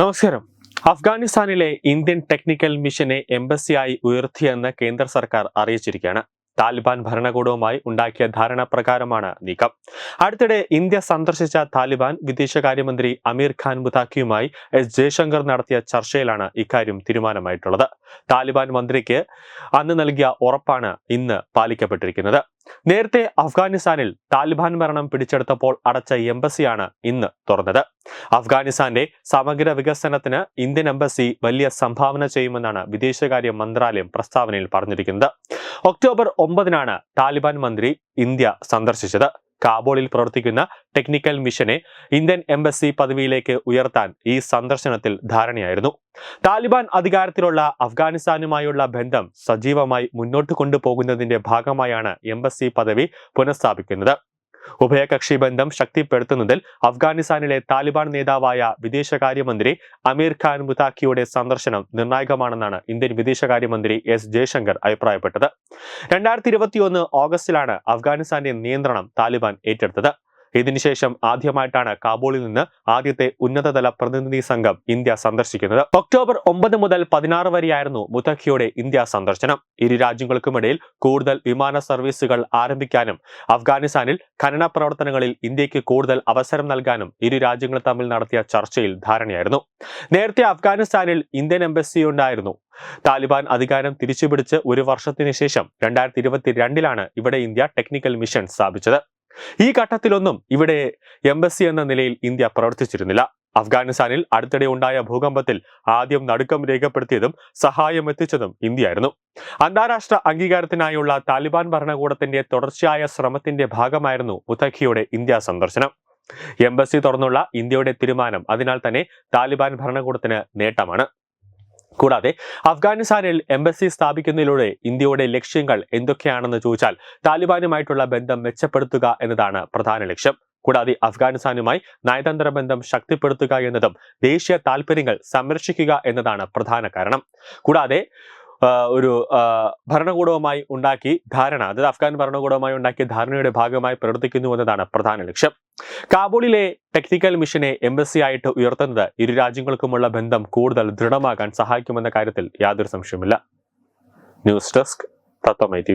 നമസ്കാരം. അഫ്ഗാനിസ്ഥാനിലെ Indian technical മിഷനെ എംബസിയായി ഉയർത്തിയെന്ന് കേന്ദ്ര സർക്കാർ അറിയിച്ചിരിക്കുകയാണ്. താലിബാൻ ഭരണകൂടവുമായി ഉണ്ടാക്കിയ ധാരണ പ്രകാരമാണ് നീക്കം. അടുത്തിടെ ഇന്ത്യ സന്ദർശിച്ച താലിബാൻ വിദേശകാര്യമന്ത്രി അമീർ ഖാൻ മുതാക്കിയുമായി എസ് ജയശങ്കർ നടത്തിയ ചർച്ചയിലാണ് ഇക്കാര്യം തീരുമാനമായിട്ടുള്ളത്. താലിബാൻ മന്ത്രിക്ക് അന്ന് നൽകിയ ഉറപ്പാണ് ഇന്ന് പാലിക്കപ്പെട്ടിരിക്കുന്നത്. നേരത്തെ അഫ്ഗാനിസ്ഥാനിൽ താലിബാൻ ഭരണം പിടിച്ചെടുത്തപ്പോൾ അടച്ച എംബസിയാണ് ഇന്ന് തുറന്നത്. അഫ്ഗാനിസ്ഥാന്റെ സമഗ്ര വികസനത്തിന് ഇന്ത്യൻ എംബസി വലിയ സംഭാവന ചെയ്യുമെന്നാണ് വിദേശകാര്യ മന്ത്രാലയം പ്രസ്താവനയിൽ പറഞ്ഞിരിക്കുന്നത്. ഒക്ടോബർ ഒമ്പതിനാണ് താലിബാൻ മന്ത്രി ഇന്ത്യ സന്ദർശിച്ചത്. കാബൂളിൽ പ്രവർത്തിക്കുന്ന ടെക്നിക്കൽ മിഷനെ ഇന്ത്യൻ എംബസി പദവിയിലേക്ക് ഉയർത്താൻ ഈ സന്ദർശനത്തിൽ ധാരണയായിരുന്നു. താലിബാൻ അധികാരത്തിലുള്ള അഫ്ഗാനിസ്ഥാനുമായുള്ള ബന്ധം സജീവമായി മുന്നോട്ട് കൊണ്ടുപോകുന്നതിന്റെ ഭാഗമായാണ് എംബസി പദവി പുനഃസ്ഥാപിക്കുന്നത്. ഉഭയകക്ഷി ബന്ധം ശക്തിപ്പെടുത്തുന്നതിൽ അഫ്ഗാനിസ്ഥാനിലെ താലിബാൻ നേതാവായ വിദേശകാര്യമന്ത്രി അമീർ ഖാൻ മുതാക്കിയുടെ സന്ദർശനം നിർണായകമാണെന്നാണ് ഇന്ത്യൻ വിദേശകാര്യമന്ത്രി എസ് ജയശങ്കർ അഭിപ്രായപ്പെട്ടത്. രണ്ടായിരത്തി ഇരുപത്തിയൊന്ന് ഓഗസ്റ്റിലാണ് അഫ്ഗാനിസ്ഥാന്റെ നിയന്ത്രണം താലിബാൻ ഏറ്റെടുത്തത്. ഇതിനുശേഷം ആദ്യമായിട്ടാണ് കാബൂളിൽ നിന്ന് ആദ്യത്തെ ഉന്നതതല പ്രതിനിധി സംഘം ഇന്ത്യ സന്ദർശിക്കുന്നത്. ഒക്ടോബർ ഒമ്പത് മുതൽ പതിനാറ് വരെയായിരുന്നു മുത്തഖിയുടെ ഇന്ത്യ സന്ദർശനം. ഇരു രാജ്യങ്ങൾക്കുമിടയിൽ കൂടുതൽ വിമാന സർവീസുകൾ ആരംഭിക്കാനും അഫ്ഗാനിസ്ഥാനിൽ ഖനന പ്രവർത്തനങ്ങളിൽ ഇന്ത്യയ്ക്ക് കൂടുതൽ അവസരം നൽകാനും ഇരു രാജ്യങ്ങൾ തമ്മിൽ നടത്തിയ ചർച്ചയിൽ ധാരണയായിരുന്നു. നേരത്തെ അഫ്ഗാനിസ്ഥാനിൽ ഇന്ത്യൻ എംബസി ഉണ്ടായിരുന്നു. താലിബാൻ അധികാരം തിരിച്ചുപിടിച്ച് ഒരു വർഷത്തിന് ശേഷം രണ്ടായിരത്തി ഇരുപത്തിരണ്ടിലാണ് ഇവിടെ ഇന്ത്യ ടെക്നിക്കൽ മിഷൻ സ്ഥാപിച്ചത്. ഈ ഘട്ടത്തിലൊന്നും ഇവിടെ എംബസി എന്ന നിലയിൽ ഇന്ത്യ പ്രവർത്തിച്ചിരുന്നില്ല. അഫ്ഗാനിസ്ഥാനിൽ അടുത്തിടെ ഉണ്ടായ ഭൂകമ്പത്തിൽ ആദ്യം നടുക്കം രേഖപ്പെടുത്തിയതും സഹായം എത്തിച്ചതും ഇന്ത്യയായിരുന്നു. അന്താരാഷ്ട്ര അംഗീകാരത്തിനായുള്ള താലിബാൻ ഭരണകൂടത്തിന്റെ തുടർച്ചയായ ശ്രമത്തിന്റെ ഭാഗമായിരുന്നു ഉതഖിയുടെ ഇന്ത്യ സന്ദർശനം. എംബസി തുറന്നുള്ള ഇന്ത്യയുടെ തീരുമാനം അതിനാൽ തന്നെ താലിബാൻ ഭരണകൂടത്തിന് നേട്ടമാണ്. കൂടാതെ അഫ്ഗാനിസ്ഥാനിൽ എംബസി സ്ഥാപിക്കുന്നതിലൂടെ ഇന്ത്യയുടെ ലക്ഷ്യങ്ങൾ എന്തൊക്കെയാണെന്ന് ചോദിച്ചാൽ താലിബാനുമായിട്ടുള്ള ബന്ധം മെച്ചപ്പെടുത്തുക എന്നതാണ് പ്രധാന ലക്ഷ്യം. കൂടാതെ അഫ്ഗാനിസ്ഥാനുമായി നയതന്ത്ര ബന്ധം ശക്തിപ്പെടുത്തുക എന്നതും ദേശീയ താൽപര്യങ്ങൾ സംരക്ഷിക്കുക എന്നതാണ് പ്രധാന കാരണം. കൂടാതെ ഒരു ഭരണകൂടവുമായി ഉണ്ടാക്കി ധാരണ അതായത് അഫ്ഗാൻ ഭരണകൂടവുമായി ഉണ്ടാക്കിയ ധാരണയുടെ ഭാഗമായി പ്രവർത്തിക്കുന്നു എന്നതാണ് പ്രധാന ലക്ഷ്യം. കാബൂളിലെ ടെക്നിക്കൽ മിഷനെ എംബസി ആയിട്ട് ഉയർത്തുന്നത് ഇരു രാജ്യങ്ങൾക്കുമുള്ള ബന്ധം കൂടുതൽ ദൃഢമാകാൻ സഹായിക്കുമെന്ന കാര്യത്തിൽ യാതൊരു സംശയമില്ല ന്യൂസ് ഡെസ്ക് തത്വമൈ ടി